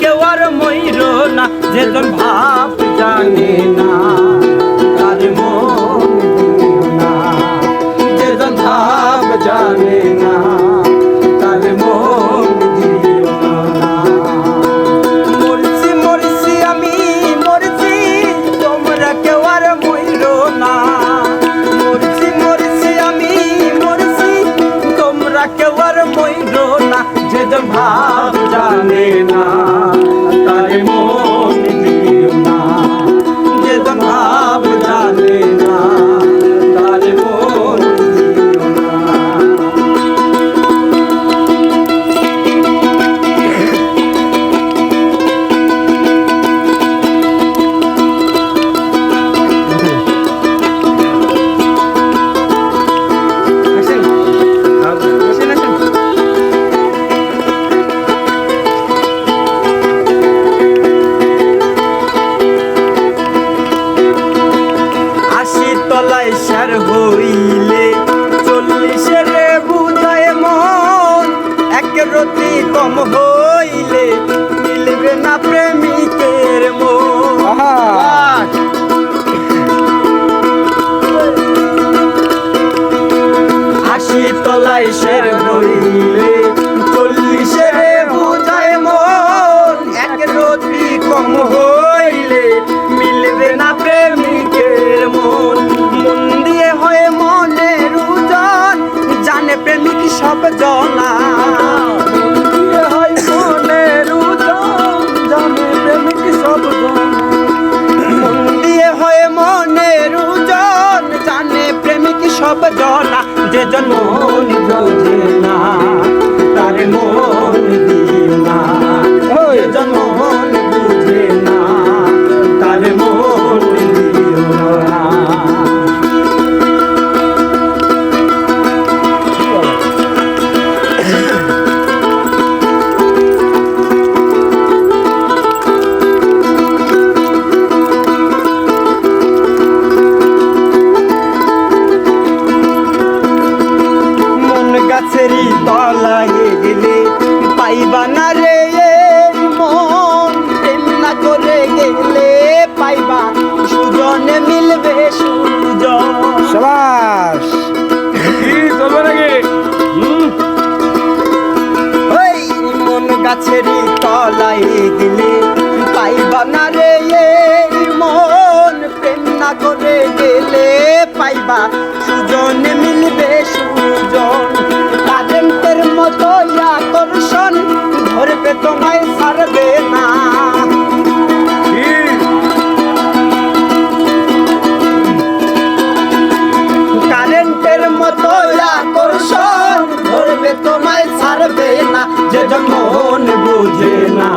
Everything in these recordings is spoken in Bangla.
কেউ আর ময়ূর না যেজন ভাব জানে না। But Don't Lie. তলায় গেলে পাইবা না রে মন প্রেম না করে গেলে পাইবা। সুজনে মিলবে সুজন। সবাস। মন গাছের তলায় গেলে পাইবা না রে মন প্রেম না করে গেলে পাইবা। কারেন্টের মতো আকর্ষণ ধরবে তোমায় ছাড়বে না যে মন বুঝে না।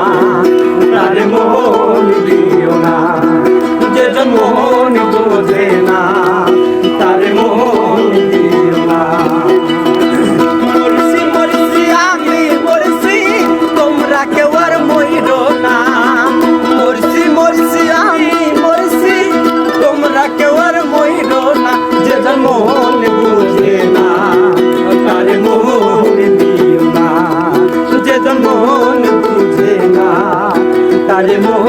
মন বুঝে না তার মন দিও না। সুচেতন মন বুঝে না তার মন